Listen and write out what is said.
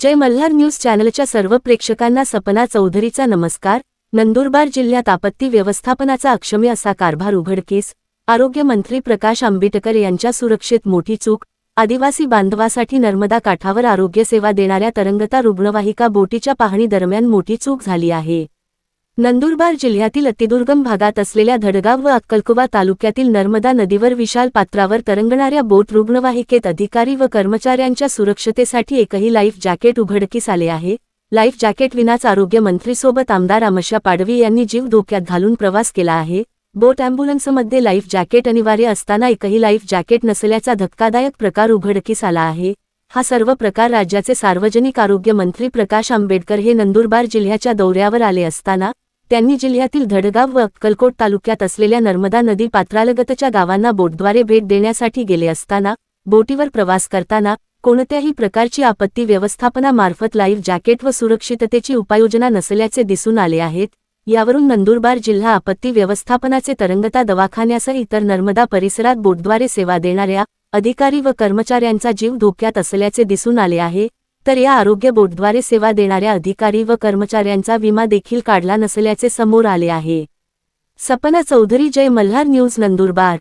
जय Malhar news चॅनलच्या सर्व प्रेक्षकांना सपना चौधरीचा नमस्कार. नंदुरबार जिल्ह्यात आपत्ती व्यवस्थापनाचा अक्षम्य असा कारभार उघडकीस आरोग्यमंत्री प्रकाश आंबेडकर यांच्या सुरक्षेत मोठी चूक आदिवासी बांधवासाठी नर्मदा काठावर आरोग्यसेवा देणाऱ्या तरंगता रुग्णवाहिका बोटीच्या पाहणी दरम्यान मोठी चूक झाली आहे. नंदुरबार जिल्ह्यातील अतिदुर्गम भागात असलेल्या धडगाव व अक्कलकुवा तालुक्यातील नर्मदा नदीवर विशाल पात्रावर तरंगणाऱ्या बोट रुग्णवाहिकेत अधिकारी व कर्मचाऱ्यांच्या सुरक्षतेसाठी एकही लाईफ जॅकेट उघडकीस आले आहे. लाईफ जॅकेट विनाच आरोग्यमंत्रीसोबत आमदार अमशा पाडवी यांनी जीव धोक्यात घालून प्रवास केला आहे. बोट अँब्युलन्समध्ये लाईफ जॅकेट अनिवार्य असताना एकही लाईफ जॅकेट नसल्याचा धक्कादायक प्रकार उघडकीस आला आहे. हा सर्व प्रकार राज्याचे सार्वजनिक आरोग्य मंत्री प्रकाश आंबेडकर हे नंदुरबार जिल्ह्याच्या दौऱ्यावर आले असताना त्यांनी जिल्ह्यातील धडगाव व अक्कलकोट तालुक्यात असलेल्या नर्मदा नदी पात्रालगतच्या गावांना बोटद्वारे भेट देण्यासाठी गेले असताना बोटीवर प्रवास करताना कोणत्याही प्रकारची आपत्ती व्यवस्थापनामार्फत लाईफ जॅकेट व सुरक्षिततेची उपाययोजना नसल्याचे दिसून आले आहेत यावरून नंदुरबार जिल्हा आपत्ती व्यवस्थापनाचे तरंगता दवाखान्यासह इतर नर्मदा परिसरात बोटद्वारे सेवा देणाऱ्या अधिकारी व कर्मचाऱ्यांचा जीव धोक्यात असल्याचे दिसून आले आहे तर या आरोग्य बोर्डद्वारे सेवा देणाऱ्या अधिकारी व कर्मचाऱ्यांचा विमा देखील काढला नसल्याचे समोर आले आहे. सपना चौधरी जय मल्हार न्यूज नंदुरबार.